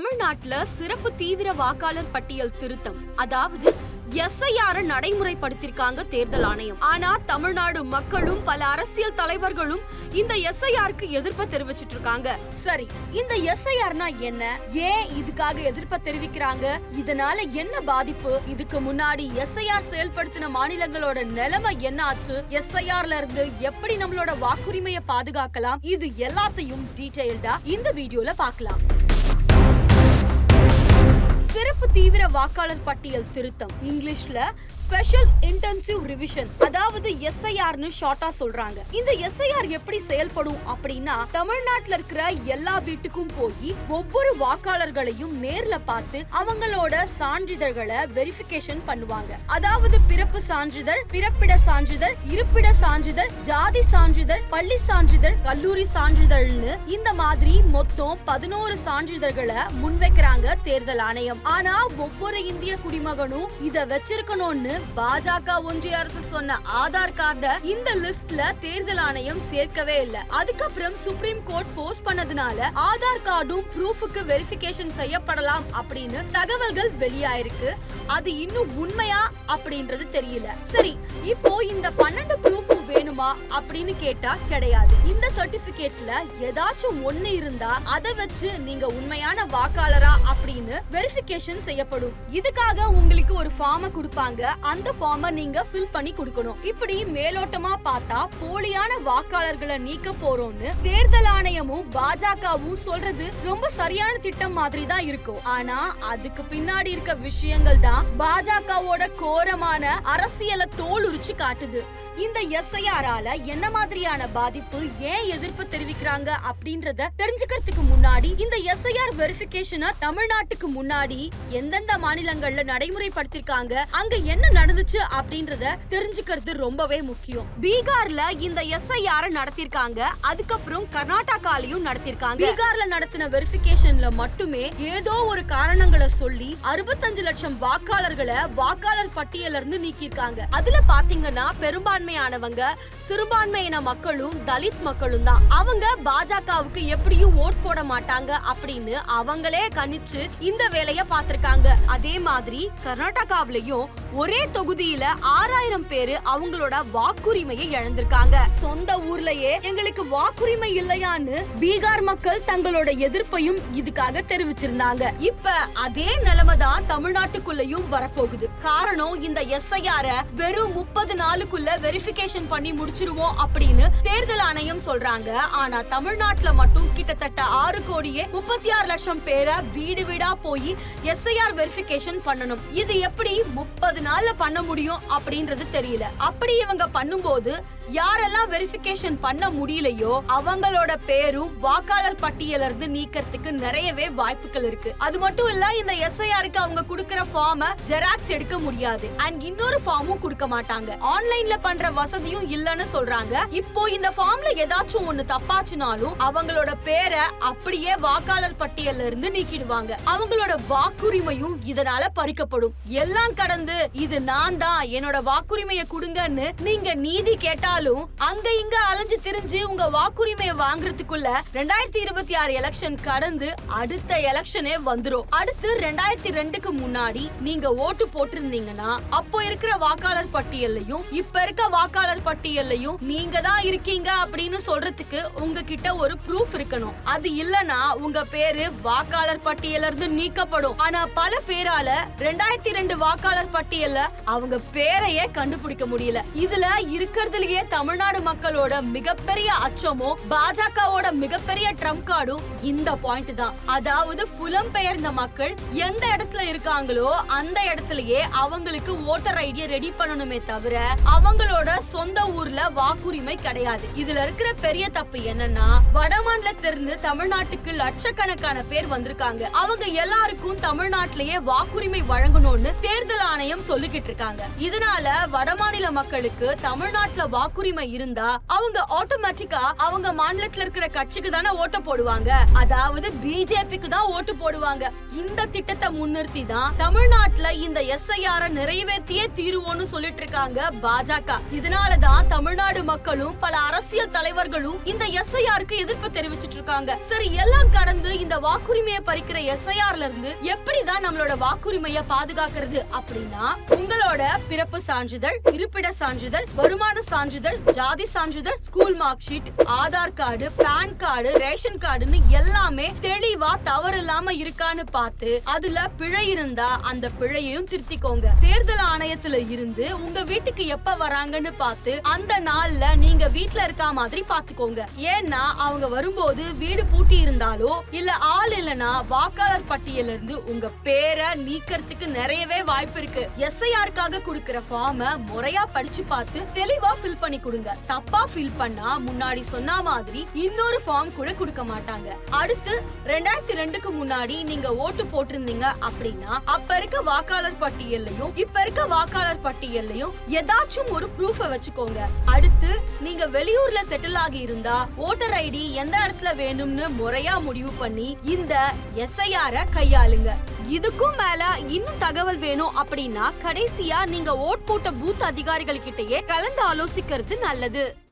தமிழ்நாட்டுல சிறப்பு தீவிர வாக்காளர் பட்டியல் திருத்தம். அதாவது எஸ்ஐஆர் நடைமுறைப்படுத்திருக்காங்க தேர்தல் ஆணையம். ஆனா தமிழ்நாடு மக்களும் பல அரசியல் தலைவர்களும் இந்த எஸ்ஐஆருக்கு எதிர்ப்ப தெரிவிச்சிட்டு இருக்காங்க சரி இந்த எஸ்ஐஆர்னா என்ன? ஏன் இதுக்காக எதிர்ப்ப தெரிவிக்கிறாங்க? இதனால என்ன பாதிப்பு? இதுக்கு முன்னாடி எஸ்ஐஆர் செயல்படுத்தின மாநிலங்களோட நிலைமை என்ன ஆச்சு? எஸ்ஐஆர்ல இருந்து எப்படி நம்மளோட வாக்குரிமையை பாதுகாக்கலாம்? இது எல்லாத்தையும் டீடைல்டா இந்த வீடியோல பார்க்கலாம். சிறப்பு தீவிர வாக்காளர் பட்டியல் திருத்தம். இங்கிலீஷ்ல ஸ்பெஷல் இன்டென்சிவ் ரிவிஷன் அதாவது எஸ்ஐஆர்னு ஷார்ட்டா சொல்றாங்க. இந்த எஸ்ஐஆர் எப்படி செயல்படும் அப்படின்னா தமிழ்நாட்டுல இருக்கிற எல்லா வீட்டுக்கும் போய் ஒவ்வொரு வாக்காளர்களையும் நேர்ல பார்த்து அவங்களோட சான்றிதழ்களை வெரிஃபிகேஷன் பண்ணுவாங்க. அதாவது பிறப்பு சான்றிதழ் பிறப்பிட சான்றிதழ் இருப்பிட சான்றிதழ் ஜாதி சான்றிதழ் பள்ளி சான்றிதழ் கல்லூரி சான்றிதழ்னு இந்த மாதிரி மொத்தம் பதினோரு சான்றிதழ்களை முன்வைக்கிறாங்க தேர்தல் ஆணையம். ஆனா ஒவ்வொரு இந்திய குடிமகனும் இத வச்சிருக்கணும்னு பாஜக ஒன்றிய அரசு சொன்ன ஆதார் கார்ட இந்த லிஸ்ட்ல தேர்தல் ஆணையம் சேர்க்கவே இல்ல. அதுக்கப்புறம் சுப்ரீம் கோர்ட் ஃபோர்ஸ் பண்ணதுனால ஆதார் கார்டும் ப்ரூஃபுக்கு வெரிஃபிகேஷன் செய்யப்படலாம் அப்படின்னு தகவல்கள் வெளியாயிருக்கு. அது இன்னும் உண்மையா அப்படின்றது தெரியல. சரி இப்போ இந்த பன்னெண்டு ப்ரூஃபும் வேணுமா அப்படின்னு கேட்டா கிடையாது. இந்த சர்டிபிகேட்ல ஏதாச்சும் ஒண்ணு இருந்தா அதை வச்சு நீங்க உண்மையான வாக்காளரா அப்படின்னு வெரிஃபிகேஷன் செய்யப்படும். இதுக்காக உங்களுக்கு ஒரு ஃபார்ம கொடுப்பாங்க. அந்த ஃபார்ம நீங்க ஃபில் பண்ணி கொடுக்கணும். இப்படி மேலோட்டமா பார்த்தா போலியான வாக்காளர்களை நீக்க போறோம்னு தேர்தல் ஆணையமும் பாஜகவும் சொல்றது ரொம்ப சரியான திட்டம் மாதிரி தான் இருக்கும். ஆனா அதுக்கு பின்னாடி இருக்க விஷயங்கள் தான் பாஜகவோட கோரமான அரசியலை தோல் உரிச்சு காட்டுது. இந்த எஸ்ஐஆரால என்ன மாதிரியான பாதிப்பு ஏன் எதிர்ப்பு தெரிவிக்கிறாங்க அப்படின்றத தெரிஞ்சுக்கிறதுக்கு முன்னாடி இந்த எஸ்ஐஆர் வெரிபிகேஷனை தமிழ்நாட்டுக்கு முன்னாடி எந்தெந்த மாநிலங்கள்ல நடைமுறைப்படுத்திருக்காங்க அங்க என்ன நடந்துச்சு அப்படின்றத தெரிஞ்சுக்கிறது ரொம்பவே முக்கியம். பீகார்ல இந்த எஸ்ஐஆர் நடத்திருக்காங்க அதுக்கப்புறம் கர்நாடகாலையும் நடத்திருக்காங்க. பீகார்ல நடத்தின வெரிபிகேஷன்ல மட்டுமே ஏதோ ஒரு காரணங்களை சொல்லி அறுபத்தஞ்சு லட்சம் வாக்காளர்களை வாக்காளர் பட்டியல இருந்து நீக்கியிருக்காங்க. அதுல பாத்தீங்கன்னா பெரும்பான்மையானவங்க சிறுபான்மையின மக்களும் தலித் மக்களும் தான். அவங்க பாஜகவுக்கு எப்படியும் ஓட் போட மாட்டாங்க அப்படின்னு அவங்களே கணிச்சு இந்த வேலைய பாத்திருக்காங்க அதே மாதிரி கர்நாடகாவிலையும் ஒரே தொகுதியில ஆறாயிரம் பேரு அவங்களோட வாக்குரிமையை இழந்திருக்காங்க. சொந்த ஊர்லயே எங்களுக்கு வாக்குரிமை இல்லையான்னு பீகார் மக்கள் தங்களோட எதிர்ப்பையும் இதுக்காக தெரிவிச்சிருந்தாங்க. இப்ப அதே நிலைமைதான் தமிழ்நாட்டுக்குள்ளயும் வரப்போகுது. காரணம் இந்த எஸ்ஐஆர வெறும் முப்பது நாளுக்குள்ள வெரிஃபிகேஷன் பண்ணி முடிச்சிருவோம் அப்படின்னு தேர்தல் ஆணையம் சொல்றாங்க. ஆனா தமிழ்நாட்டுல மட்டும் கிட்டத்தட்ட ஆறு கோடியே முப்பத்தி ஆறு லட்சம் பேரை வீடு வீடா போய் எஸ்ஐஆர் வெரிஃபிகேஷன் பண்ணணும். இது எப்படி முப்பது நாள்ல பண்ண முடியும் அப்படின்றது தெரியல. அப்படி இவங்க பண்ணும்போது யாரெல்லாம் வெரிஃபிகேஷன் பண்ண முடியலையோ அவங்களோட பேரும் வாக்காளர் பட்டியல இருந்து நீக்கிறதுக்கு நிறையவே வாய்ப்புகள் இருக்கு. அது மட்டும் இல்ல இந்த எஸ்ஐஆருக்கு அவங்க கொடுக்கற ஃபார்ம ஜெராக்ஸ் எடுக்க முடியாது. அண்ட் இன்னொரு ஃபார்மும் கொடுக்க மாட்டாங்க. ஆன்லைன்ல பண்ற வசதியும் இல்லன்னு சொல்றாங்க. இப்போ இந்த ஃபார்ம்ல ஏதாச்சும் ஒண்ணு தப்பாச்சுனாலும் அவங்களோட பேரை அப்படியே வாக்காளர் பட்டியல்ல இருந்து நீக்கிடுவாங்க. அவங்களோட வாக்குரிமையும் இதனால பறிக்கப்படும். எல்லாம் கடந்து இது நான் தான் என்னோட வாக்குரிமையை கொடுங்கன்னு நீங்க நீதி கேட்டாலும் அங்க இங்க அலைஞ்சு திரிஞ்சு உங்க வாக்குரிமையை வாங்குறதுக்குள்ள ரெண்டாயிரத்தி இருபத்தி ஆறு எலெக்ஷன் கடந்து அடுத்த எலெக்ஷனே வந்துரும். அடுத்து ரெண்டாயிரத்தி ரெண்டுக்கு முன்னாடி நீங்க ஓட்டு போட்டிருந்தீங்கன்னா அப்போ இருக்கிற வாக்காளர் பட்டியல்லையும் இப்ப இருக்க வாக்காளர் பட்டியல்லையும் நீங்க தான் இருக்கீங்க அப்படின்னு சொல்றதுக்கு உங்ககிட்ட ஒரு ப்ரூஃப் இருக்கணும். அது இல்லனா உங்க பேரு வாக்காளர் பட்டியல்ல இருந்து நீக்கப்படும். ஆனா பல பேரால ரெண்டாயிரத்தி ரெண்டு வாக்காளர் பட்டியல்ல அவங்க பேரையே கண்டுபிடிக்க முடியல. இதுல இருக்கிறதுலயே தமிழ்நாடு மக்களோட மிகப்பெரிய அச்சமும் பாஜகவோட மிகப்பெரிய ட்ரம்ப் கார்டும் இந்த பாயிண்ட் தான். அதாவது புலம்பெயர்ந்த மக்கள் எந்த இடத்துல இருக்காங்களோ அந்த இடத்துலயே அவங்களுக்கு ஓட்டர் ஐடியை ரெடி பண்ணணுமே தவிர அவங்களோட சொந்த ஊர்ல வாக்குரிமை கிடையாது. இதுல இருக்கிற பெரிய தப்பு என்னன்னா வடமாநிலத்திலிருந்து தமிழ்நாட்டுக்கு லட்சக்கணக்கான பேர் வந்திருக்காங்க. அவங்க எல்லாருக்கும் தமிழ்நாட்டிலேயே வாக்குரிமை வழங்கணும்னு தேர்தல் ஆணையம் சொல்லிக்கிட்டு இருக்காங்க. இதனால வடமாநில மக்களுக்கு தமிழ்நாட்டுல வாக்குரிமை இருந்தா அவங்க ஆட்டோமேட்டிக்கா அவங்க மாநிலத்துல இருக்கிற கட்சிக்கு தானே ஓட்டு போடுவாங்க. அதாவது பிஜேபிக்கு தான் ஓட்டு போடுவாங்க. இந்த திட்டத்தை முன்னிறுத்தி தான் தமிழ்நாட்டுல இந்த எஸ்ஐஆர் நிறைவேற்றியே தீருவோம்னு சொல்லிட்டு இருக்காங்க பாஜக. இதனாலதான் தான் தமிழ்நாடு மக்களும் பல அரசியல் தலைவர்களும் இந்த எஸ்ஐஆருக்கு எதிர்ப்பு தெரிவிச்சிட்டு இருக்காங்க சரி எல்லாம் கடந்து இந்த வாக்குரிமையை பறிக்கிற எஸ்ஐஆர்ல இருந்து எப்படிதான் நம்மளோட வாக்குரிமையை பாதுகாக்கிறது அப்படின்னா உங்களோட பிறப்பு சான்றிதழ் இருப்பிட சான்றிதழ் வருமான சான்றிதழ் ஜாதி சான்றிதழ் school mark sheet Aadhaar card PAN card ration கார்டுன்னு எல்லாமே தெளிவா தவறு இல்லாம இருக்கான்னு பார்த்து அதுல பிழை இருந்தா அந்த பிழையையும் திருத்திக்கோங்க. தேர்தல் ஆணையத்துல இருந்து உங்க வீட்டுக்கு எப்ப வராங்கன்னு பார்த்து அந்த நாள்ல நீங்க வீட்டுல இருக்கா மாதிரி பாத்துக்கோங்க ஏன்னா அவங்க வரும்போது வீடு பூட்டி இருந்தாலோ இல்ல ஆள் இல்லனா வாக்காளர் பட்டியல்ல இருந்து உங்க பேரை நீக்கிறதுக்கு நிறையவே வாய்ப்பு இருக்கு. எஸ்ஐஆருக்காக குடுக்கிற ஃபார்ம முறையா படிச்சு பார்த்து தெளிவா ஃபில் பண்ணி கொடுங்க. தப்பா ஃபில் பண்ணா முன்னாடி சொன்ன மாதிரி இன்னொரு ஃபார்ம் கூட கொடுக்க மாட்டாங்க. அடுத்து ரெண்டாயிரத்தி ரெண்டுக்கு முன்னாடி நீங்க ஓட்டு போட்டிருந்தீங்க அப்படின்னா அப்ப இருக்க வாக்காளர் பட்டியல்லையும் இப்ப இருக்க வாக்காளர் பட்டியல்லையும் ஏதாச்சும் ஒரு ப்ரூஃப வச்சுக்கோங்க. அடுத்து நீங்க வெளியூர்ல செட்டில் ஆகி இருந்தா ஓட்டர் ஐடி எந்த இடத்துல வேணும்னு முறையா முடிவு பண்ணி இந்த எஸ்ஐஆர கையாளுங்க. இதுக்கும் மேல இன்னும் தகவல் வேணும் அப்படின்னா கடைசியா நீங்க ஓட் போட்ட பூத் அதிகாரிகள் கிட்டயே கலந்து ஆலோசிக்கிறது நல்லது.